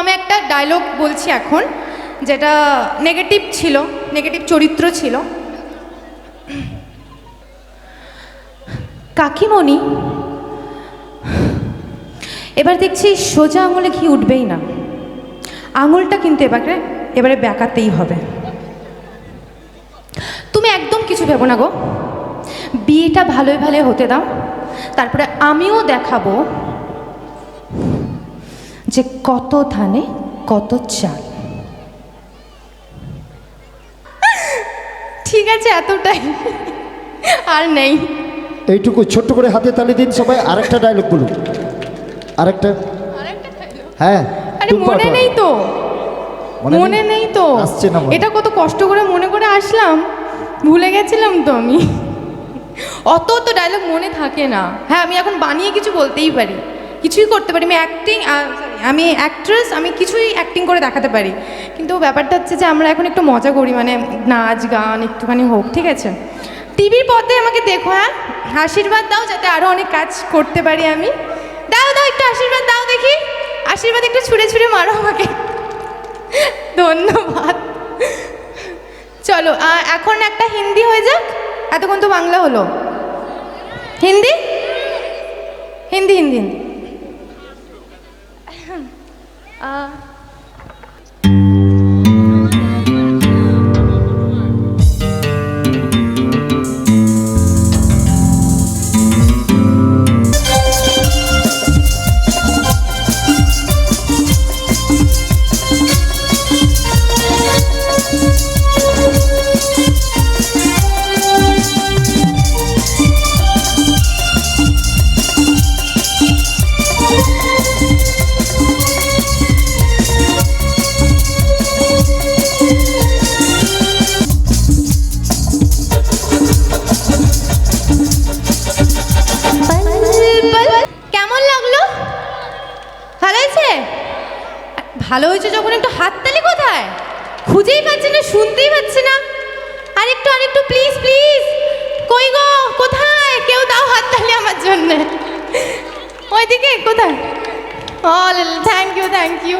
আমি একটা ডায়লগ বলছি এখন, যেটা নেগেটিভ ছিল নেগেটিভ চরিত্র ছিল। কাকিমণি, এবার দেখছি সোজা আঙুলে ঘি উঠবেই না। আঙুলটা কিন্তু এবারে এবারে ব্যাকাতেই হবে। তুমি একদম কিছু ভেবো না গো। বিয়েটা ভালোই ভালো হতে দাও। তারপরে আমিও দেখাবো যে কত ধানে কত চাল। ঠিক আছে এতটাই। আর নেই। এইটুকু ছোট্ট করে হাতে তালি দিন সবাই আরেকটা ডায়লগ বলুন। আরেকটা। হ্যাঁ আরে মনে নেই তো। মনে নেই? নেই তো। আসছে না এটা কত কষ্ট করে মনে করে আসলাম। ভুলে গেছিলাম তো আমি। অত তো ডায়লগ মনে থাকে না। হ্যাঁ আমি এখন বানিয়ে কিছু বলতেই পারি। কিছুই করতে পারি। আমি অ্যাক্টিং আমি অ্যাক্ট্রেস আমি কিছুই অ্যাক্টিং করে দেখাতে পারি। কিন্তু ব্যাপারটা হচ্ছে যে আমরা এখন একটু মজা করি মানে নাচ, গান একটুখানি হোক, ঠিক আছে? টিভির পথে আমাকে দেখো হ্যাঁ? আশীর্বাদ দাও যাতে আরও অনেক কাজ করতে পারি আমি। দাও দাও একটু আশীর্বাদ, দাও দেখি। আশীর্বাদ একটু ছুঁড়ে ছুঁড়ে মারো আমাকে। ধন্যবাদ। চলো এখন একটা হিন্দি হয়ে যাক। এতক্ষণ তো বাংলা হলো। হিন্দি? হিন্দি হিন্দি হিন্দি। 啊。ভালো হয়েছে যখন একটু হাততালি কোথায়? খুঁজেই পাচ্ছি না, শুনতেই পাচ্ছি না। আরেকটু আরেকটু প্লিজ প্লিজ কই গো, কোথায়? কেউ দাও হাততালি আমার জন্য। ওইদিকে, কোথায়? All thank you thank you